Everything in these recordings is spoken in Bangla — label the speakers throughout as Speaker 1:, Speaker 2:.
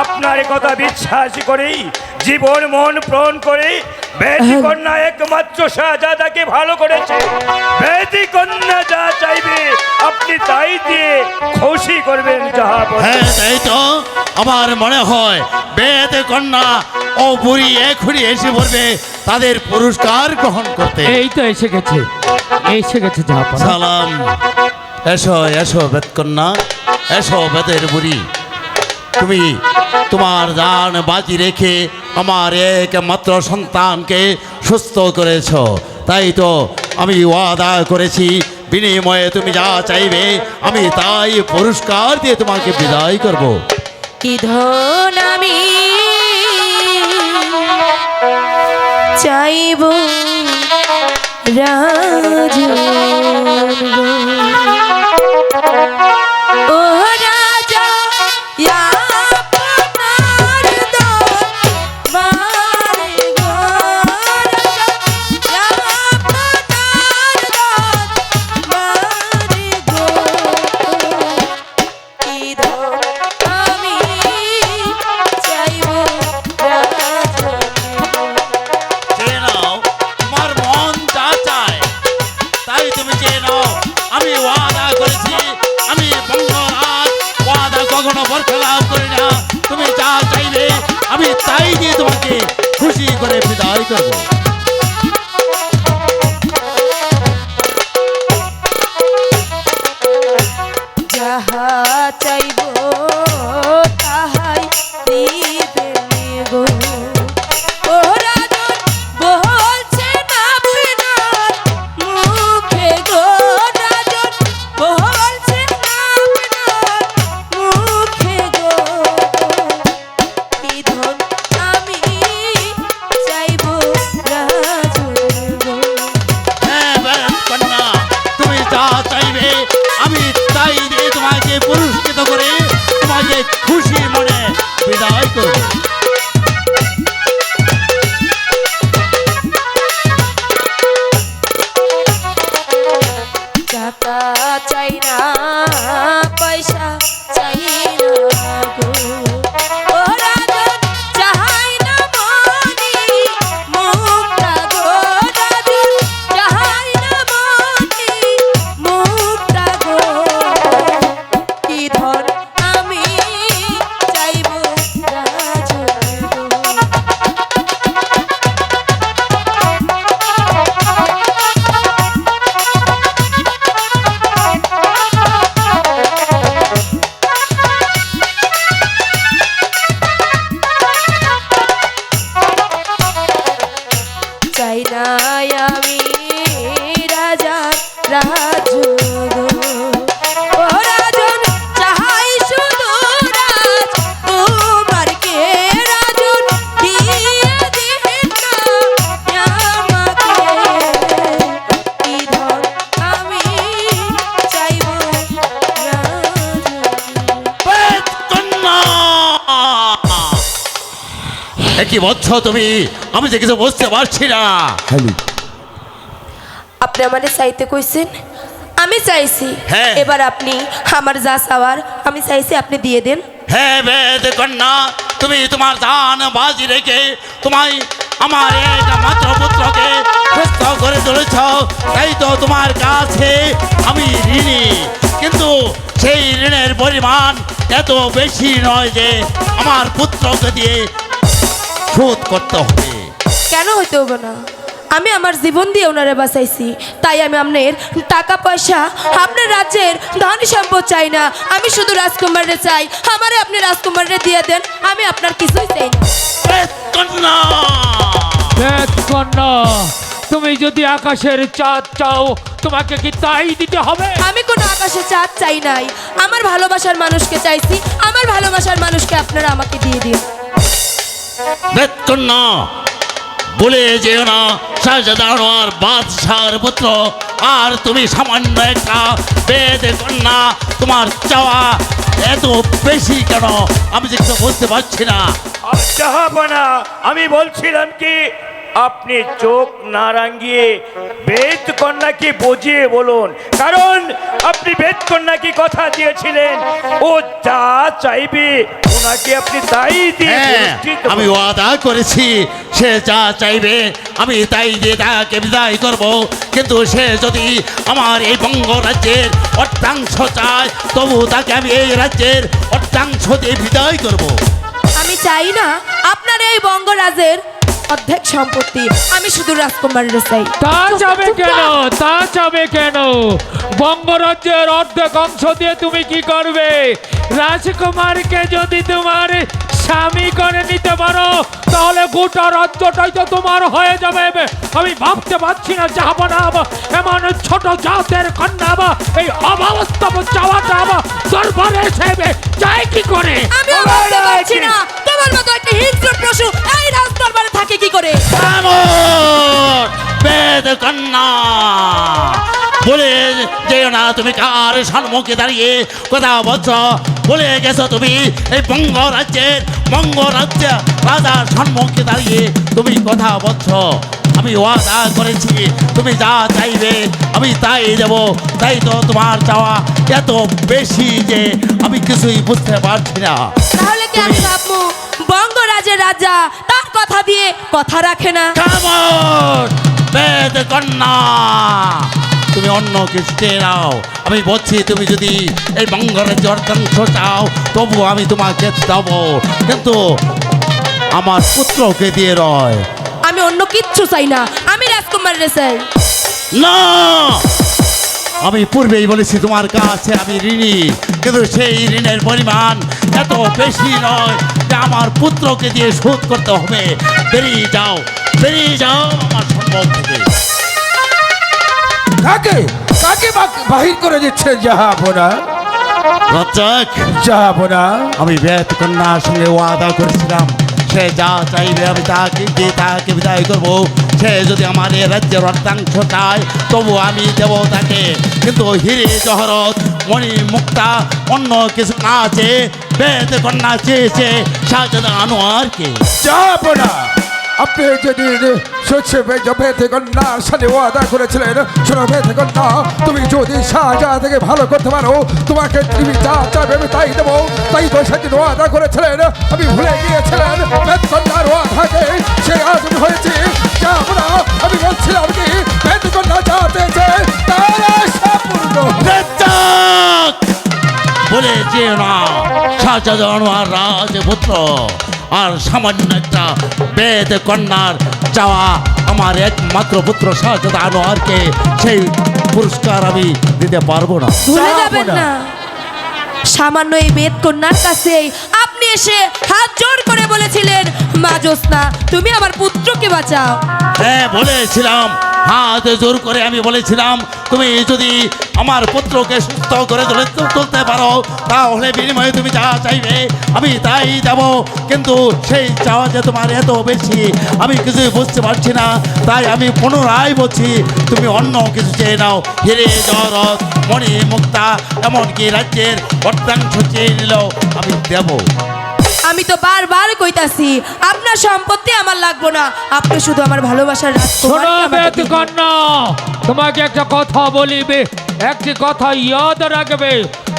Speaker 1: আপনার কথা বিশ্বাস করেই জীবন মন প্রণ করে বেদি কন্যা একমাত্র শাহজাদাকে ভালো করেছে। বেদি কন্যা যা চাইবে আপনি তাই দিয়ে খুশি করবেন যাহা।
Speaker 2: হ্যাঁ তাই তো আমার মনে হয় বেদ কন্যা ও বুড়ি এখনই এসে পড়বে তাদের পুরস্কার গ্রহণ করতে।
Speaker 3: এই তো এসে গেছে এসে গেছে
Speaker 2: সালাম। এসো এসো বেদ কন্যা এসো বেদের বুড়ি। তুমি তোমার জান বাজি রেখে আমার একমাত্র সন্তানকে সুস্থ করেছ। তাই তো আমি ওয়াদা করেছি, বিনিময়ে তুমি যা চাইবে, আমি তাই পুরস্কার দিয়ে তোমাকে বিদায় করব।
Speaker 4: কি ধন আমি চাইব রাজু ও
Speaker 2: তোমাকে খুশি করে বিদায় করব। এ তুমি আমি যে কিছু বুঝতে পারছি না।
Speaker 4: আপনি আমারে চাইতে কইছেন? আমি চাইছি।
Speaker 2: হ্যাঁ।
Speaker 4: এবার আপনি আমার যা চাওয়ার আমি চাইছি আপনি দিয়ে দেন।
Speaker 2: হ্যাঁ বেদ কন্যা তুমি তোমার দান বাজি রেখে তোমায় আমার একমাত্র পুত্রকে সুস্থ করে তুলেছ। তাই তো তোমার কাছে আমি ঋণী। কিন্তু সেই ঋণের পরিমাণ এত বেশি নয় যে আমার পুত্রকে দিয়ে শোধ করতে হবে।
Speaker 4: কেন হইতে হবে না? আমি আমার জীবন দিয়ে ওনারে বাঁচাইছি। তাই আমি আপনার টাকা পয়সা আপনার রাজ্যের ধন সম্পদ চাই না। আমি শুধু রাজকুমারে চাই। আমারে আপনি রাজকুমারে দিয়ে দেন। আমি আপনার কিছুই চাই না।
Speaker 3: তুমি যদি আকাশের চাঁদ চাও তোমাকে কি তাই দিতে হবে?
Speaker 4: আমি কোনো আকাশে চাঁদ চাই নাই। আমার ভালোবাসার মানুষকে চাইছি। আমার ভালোবাসার মানুষকে আপনারা আমাকে দিয়ে দিন।
Speaker 2: বলে যেও না বাদশার পুত্র। আর তুমি সামান্য একটা বেদ কন্যা তোমার চাওয়া এত বেশি কেন? আমি পারছি না।
Speaker 1: আমি বলছিলাম কি, আপনি চোখ না রাঙ্গিয়ে বেদ কন্যাকে বুঝিয়ে বলুন। কারণ আপনি বেদ কন্যাকে কথা দিয়েছিলেন, ও যা চাইবে আপনি তাই দিয়ে
Speaker 2: হ্যাঁ আমি। ওয়াদা করেছি সে যা চাইবে আমি তাই দিয়ে তাকে বিদায় করব কিন্তু সে যদি আমার এই বঙ্গ রাজ্যের অর্ধাংশ চায় তবু তাকে আমি এই রাজ্যের অর্ধাংশ দিয়ে বিদায় করব
Speaker 4: আমি চাই না আপনার এই বঙ্গরাজের অর্ধেক সম্পত্তি আমি শুধু রাজকুমারের চাই
Speaker 3: তা যাবে কেন? তা যাবে কেন? বঙ্গরাজ্যের অর্ধেক অংশ দিয়ে তুমি কি করবে? রাজকুমারকে যদি তোমার স্বামী করে নিতে পারো তাহলে গোটা রাজ্যটাই তো তোমার হয়ে যাবে। আমি ভাবতে পারছি না যাব না এমন ছোট জাতের কন্যা বা এই অবাস্তব চাওয়াটা দরবারে এসে চাই কি করে?
Speaker 4: আমি ভাবতে পারছি না। তোমার মতো একটা হিংস্র পশু এই রাজ দরবারে থাকে কি করে?
Speaker 2: বেদ কন্যা। বলে যেও না তুমি কার সম্মুখে দাঁড়িয়ে কথা বলছ? বলে গেছো তুমি এই বঙ্গ রাজ্যের বঙ্গ রাজ্য রাজার সম্মুখে দাঁড়িয়ে তুমি কথা বলছ। আমি ওয়াদা করেছি তুমি যা চাইবে আমি তাই দেব। তাই তো তোমার চাওয়া এত বেশি যে আমি কিছুই বুঝতে পারছি না।
Speaker 4: তাহলে কি আমি ভাববো? বঙ্গরাজের রাজা তার কথা দিয়ে কথা রাখে না।
Speaker 2: কামড় বেদ কন্যা তুমি অন্য কিছু চেয়ে নাও। আমি বলছি তুমি যদি এই বঙ্গরাজ্য অর্ধাংশ চাও তবু আমি তোমাকে দেব। কিন্তু আমার পুত্রকে দিয়ে রয়
Speaker 4: আমি অন্য কিচ্ছু চাই না। আমি রাজকুমারের চাই।
Speaker 2: না! আমি পূর্বেই বলেছি তোমার কাছে আমি ঋণী কিন্তু সেই ঋণের পরিমাণ এত বেশি নয় যে আমার পুত্রকে দিয়ে শোধ করতে হবে। বেরিয়ে যাও বেরিয়ে যাও আমার সম্ভব থেকে।
Speaker 5: কাকে? কাকে বাহির করে দিচ্ছেন জাহাপনা
Speaker 2: রচক
Speaker 5: জাহাপনা
Speaker 2: আমি বেত কন্যার সঙ্গে ওয়াদা করেছিলাম। সে যা চাইবে আমি তাকে দিয়ে তাকে বিদায় করব। সে যদি আমার রাজ্যের অর্ধাংশ চায়, তবু আমি দেব তাকে। কিন্তু হিরে জহরত, মণি মুক্তা, অন্য কিছু না আছে, বেদ কন্যা চেয়েছে আনোয়ারকে
Speaker 5: আপনি যদি তুমি যদি থেকে ভালো করতে পারো, তোমাকে তুমি দেবো তো ওয়াদা করেছিলেন, আমি ভুলে গিয়েছিলেন
Speaker 2: শাহজাদা আনোয়ার রাজপুত্র। আর সামান্য একটা বেদ কন্যার চাওয়া আমার একমাত্র পুত্র শাহজাদা আনোয়ারকে সেই পুরস্কার আমি দিতে পারব না।
Speaker 4: ভুলে যাবেন
Speaker 5: না।
Speaker 4: সামান্য এই বেদ কন্যার কাছে আপনি এসে হাত জোর করে বলেছিলেন মা জ্যোৎস্না তুমি আমার পুত্রকে বাঁচাও।
Speaker 2: হ্যাঁ বলেছিলাম। হাত জোর করে আমি বলেছিলাম, তুমি যদি আমার পুত্রকে সুস্থ করে তুলে তুলতে পারো, তাহলে বিনিময়ে তুমি যা চাইবে, আমি তাই যাব। কিন্তু সেই চাওয়া যে তোমার এত বেশি, আমি কিছুই বুঝতে পারছি না। তাই আমি পুনরায় বলছি, তুমি অন্য কিছু চেয়ে নাও। হিরে জরত মণি মুক্তা এমনকি রাজ্যের অর্ধাংশ চেয়ে নিলেও আমি দেবো।
Speaker 4: আমি তো বারবার কইতাছি আপনার সম্পত্তি আমার লাগবো না। আপনি শুধু আমার ভালোবাসার
Speaker 3: তোমাকে একটা কথা বলিবে একটি কথা ইয়াদ রাখবে।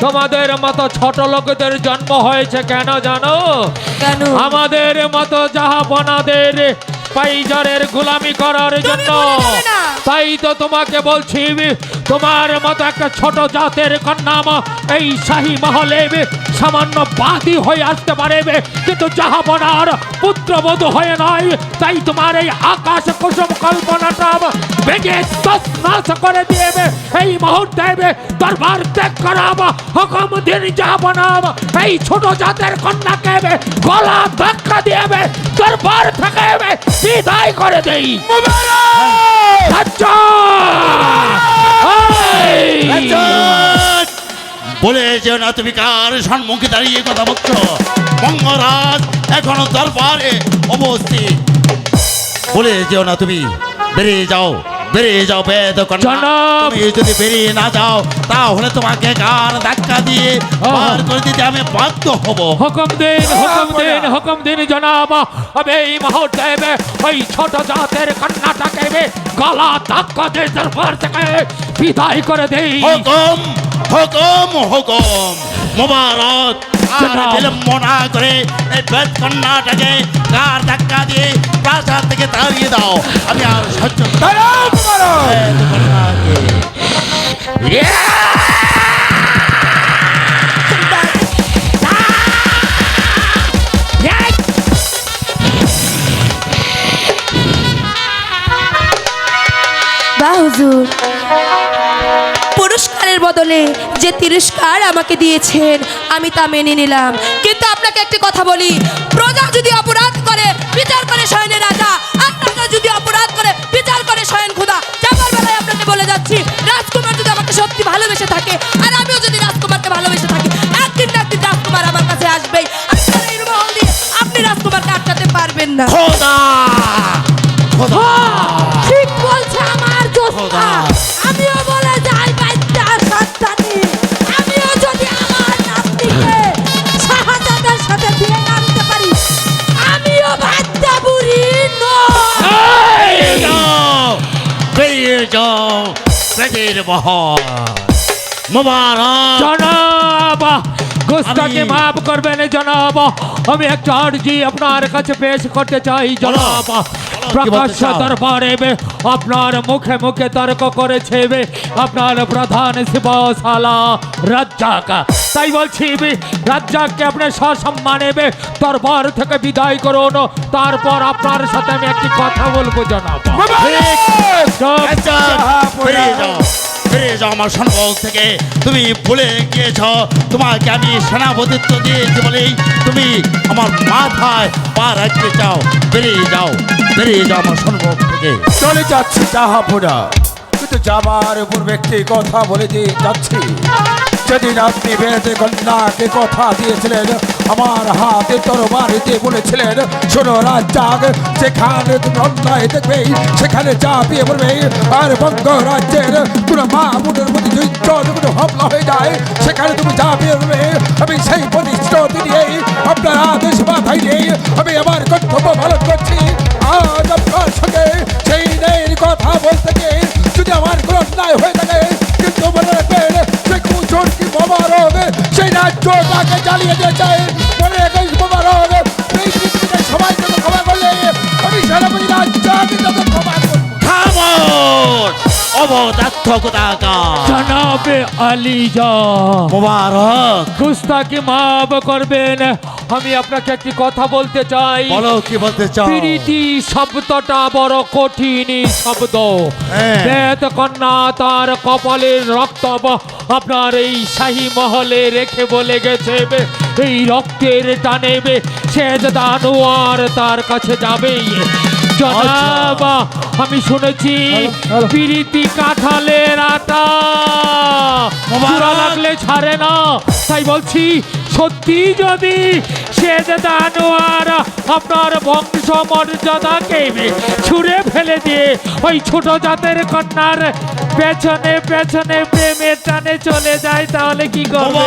Speaker 3: তোমাদের মতো ছোট লোকদের জন্ম হয়েছে কেন জানো?
Speaker 4: কেন?
Speaker 3: আমাদের মতো জাহাপনাদের পাইজারের গোলামি করার জন্য। তাই তো তোমাকে বলছি, তোমার মতো একটা ছোট জাতের কন্যা মা- এই শাহী মহলে সামান্য বাদী হয়ে আসতে পারে। কিন্তু জাহাপনার পুত্রবধূ হয়ে নয়, তাই তোমার এই আকাশ কুসুম কল্পনাটা ভেঙে তসনাস করে দিয়েবে এই মুহূর্তে দরবার ত্যাগ করাব হুকুম দিন জাহাপনাব এই ছোট জাতের কন্যাকে গলা ধাক্কা দিয়েবে দরবার থেকে বিদায় করে দেই!
Speaker 2: বলে যে না তুমি কার সম্মুখে দাঁড়িয়ে কথা বলছো? মঙ্গরাজ এখনও দরবারে অবস্থিত। বলে যেও না তুমি বেরিয়ে যাও। বেরিয়ে যাও বেদ! তুমি যদি বেরিয়ে না যাও তাহলে তোমাকে গান ধাক্কা দিয়ে বার করে দিতে আমি বাধ্য হব।
Speaker 3: হুকুম দিন হুকুম দিন হুকুম দিন জনাব। আমি এই মুহূর্তে ওই ছোট জাতের কন্যাটাকে গলা ধাক্কা দিয়ে দরবার থেকে বিদায় করে দেই।
Speaker 2: হুকুম হুকুম হুকুম। মোবারক। না করে এই বেদ কন্যাটাকে গার ধাক্কা দিয়ে প্রাসাদ থেকে তাড়িয়ে দাও। আমি আর সহ্য কন্যাকে
Speaker 4: হুজুর। বদলে যে তিরস্কার আমাকে দিয়েছেন আমি তা মেনে নিলাম। কিন্তু আপনাকে একটি কথা বলি প্রজা যদি অপরাধ করে বিচার করে স্বয়নের রাজা আর রাজা যদি অপরাধ করে বিচার করে স্বয়ন খুদা যাবার বেলায় আপনাকে বলে যাচ্ছি রাজকুমার যদি আমাকে সত্যি ভালোবেসে থাকে আর আমিও যদি রাজকুমারকে ভালোবেসে থাকি একদিন না একদিন রাজকুমার আমার কাছে আসবেই। আপনার আপনি রাজকুমারকে আটকাতে পারবেন না।
Speaker 2: খোদা! খোদা! বেদের বহর। মোবারক।
Speaker 3: জনাব গুস্তাকে মাফ করবেন জনাব। আমি একটা আর্জি আপনার কাছে পেশ করতে চাই জনাব। প্রকাশ্য দরবারে আপনার মুখে মুখে তর্ক করেছে আপনার প্রধান শিবশালা রাজ্জাক। তাই বলছি রাজ্জাককে আপনার সসম্মানে দরবার থেকে বিদায় করুন। তারপর আপনার সাথে আমি একটি কথা বলব জনাব।
Speaker 2: বেরিয়ে যাও আমার সম্ভব থেকে। তুমি ভুলে গিয়েছ, তোমাকে আমি সেনাপতিত্ব দিয়েছি বলেই তুমি আমার মাথায় পা রাখতে চাও। বেরিয়ে যাও বেরিয়ে যাও আমার সম্ভব থেকে।
Speaker 5: চলে যাচ্ছি জাহাপুরা কিন্তু যাবার পূর্বে ব্যক্তি কথা বলে দিয়ে যাচ্ছি। যেদিন আপনি বেড়াতে কন্যাকে কথা দিয়েছিলেন আমার হাতে তরবারি দিয়ে বলেছিলেন, শোনো যেখানে তুমি অন্যায় দেখবে, সেখানে চাপিয়ে পড়বে। আর বঙ্গ রাজ্যের কোনো মা বোনের প্রতি যদি কোনো হামলা হয়ে যায়, সেখানে তুমি চাপিয়ে পড়বে। আমি সেই প্রতিশ্রুতি দিয়ে আপনার আদেশ মাথায় দিয়ে আমি আমার কর্তব্য পালন করছি। আজ আপনার সঙ্গে সেই ন্যায়ের কথা বলতে গিয়ে যদি আমার কোনো অন্যায় হয়ে থাকে কিন্তু মনে রাখবেন সে কুচুর কি মোবারক সেই রাজ্যটাকে জ্বালিয়ে দিয়ে চায় মনে রাখবেন মোবারক এই পৃথিবীতে সবাই যত ক্ষমা করলে, আমি সেনাপতি আমি তাদের ক্ষমা করব।
Speaker 2: অবদার্থ কোথাকার
Speaker 3: জনাবে আলিজা
Speaker 2: মোবারক।
Speaker 3: গুস্তাকে মাফ করবেন। আমি আপনাকে একটি কথা বলতে চাই।
Speaker 2: বলো কি বলতে চাও?
Speaker 3: প্রীতি শব্দটা বড় কঠিন শব্দ।
Speaker 2: হ্যাঁ।
Speaker 3: বেদ কন্যা তার কপালের রক্ত আপনার এই শাহী মহলে রেখে বলে গেছে এই রক্তের টানে বে, সে দানোয়ার তার কাছে যাবেই। জনাব আমি শুনেছি প্রীতি কাঁঠালের আটা। চূড়া লাগলে ছাড়ে না। তাই বলছি সত্যি যদি সে দানোয়ার আপনার বংশ মর্যাদাকে ছুঁড়ে ফেলে দিয়ে ওই ছোট জাতের কন্যার পেছনে পেছনে প্রেমের টানে চলে যায় তাহলে কি করবে?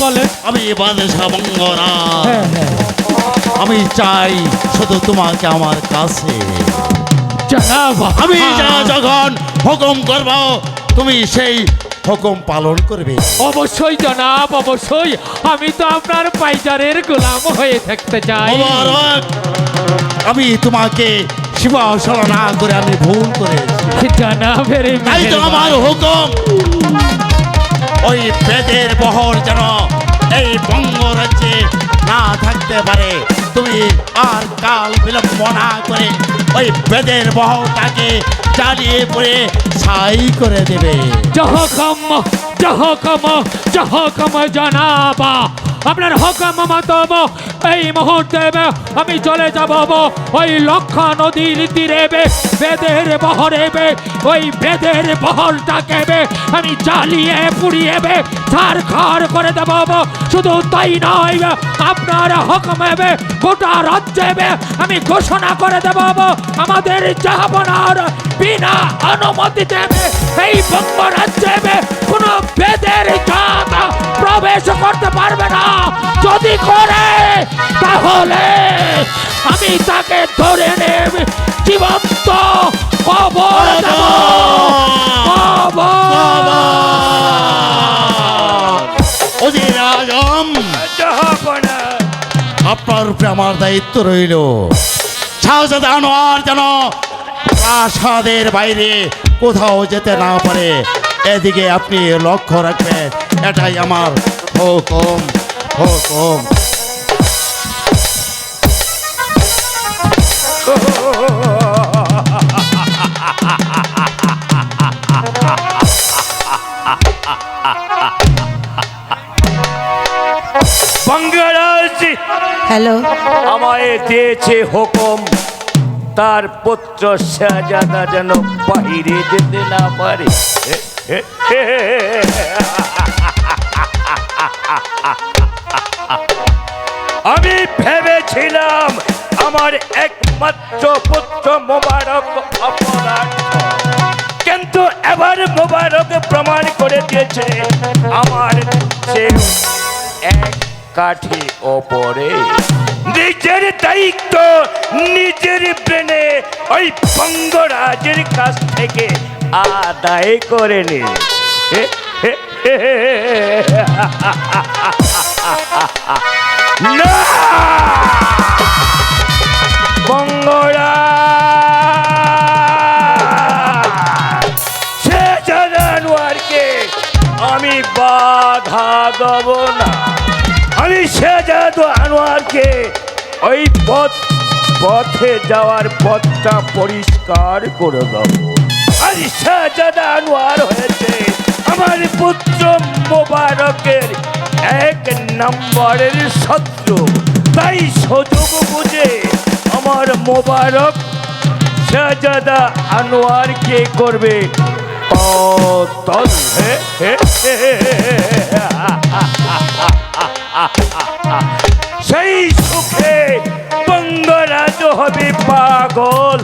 Speaker 3: বলেন।
Speaker 2: আমি বাদশা মঙ্গরা
Speaker 3: হ্যাঁ, হ্যাঁ।
Speaker 2: আমি চাই শুধু তোমাকে আমার কাছে। আমি যখন হুকুম করব তুমি সেই হুকুম পালন করবে।
Speaker 3: অবশ্যই জনাব অবশ্যই। আমি তো আপনার পাইজারের গোলাম হয়ে থাকতে চাই।
Speaker 2: আমি তোমাকে শিবাসনা না করে আমি ভুল করেছি।
Speaker 3: জনাবের
Speaker 2: তাই তো আমার। হুকুম। ওই বেদের বহর যেন এই বঙ্গরাজ্যে না থাকতে পারে, তুমি আর কাল বিলম্ব না করে ওই বেদের বহটাকে চালিয়ে পড়ে ছাই করে দেবে।
Speaker 3: জহকম জহকম জহকম জনাবা। আপনার হকম মাতব এই মুহূর্তে আমি চলে যাব ওই লক্ষা নদীর তীরে বেদের বহরে ওই বেদের বহরটাকে আমি জ্বালিয়ে পুড়িয়ে ছাড় খাড় করে দেব শুধু তাই নয় আপনার হকমে গোটা রাজ্যে আমি ঘোষণা করে দেব আমাদের জাহাবনার বিনা অনুমতিতে এই বঙ্গ রাজ্যে কোনো বেদের জাত প্রবেশ করতে পারবে না। যদি করে তাহলে আমি তাকে ধরে নেব। জীবন্ত কবর দেব। কবর
Speaker 2: আজম আপনার উপরে আমার দায়িত্ব রইল। শাহজাদা আনোয়ার যেন প্রাসাদের বাইরে কোথাও যেতে না পারে। এদিকে আপনি লক্ষ্য রাখবেন। এটাই আমার হুকুম। হুকুম।
Speaker 4: হ্যালো।
Speaker 1: আমায় দিয়েছে হুকুম, তার পুত্র শাহজাদা যেন বাইরে যেতে না পারে। আমি ভেবেছিলাম আমার একমাত্র পুত্র মোবারক অপরাধ। কিন্তু এবার মোবারক প্রমাণ করে দিয়েছে, আমার চেয়ে এক কাঠি ওপরে। নিজের দায়িত্ব নিজের ব্রেনে ওই বঙ্গরাজের কাছ থেকে আদায় করে না। আমি বাধা দেব না। শেজাদ আনোয়ারকে ওই পথ পথে যাওয়ার পথটা পরিষ্কার করে দেব আর শেজাদ আনোয়ার হয়েছে আমার পুত্র মোবারকের এক নম্বরের শত্রু তাই সুযোগ বুঝে আমার মোবারক শাহজাদা আনোয়ার কে করবে কতল হে হে হে হে। সেই সুখে বঙ্গরাজ হবে পাগল।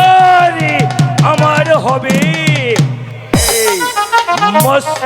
Speaker 1: আরে আমার হবে মস্ত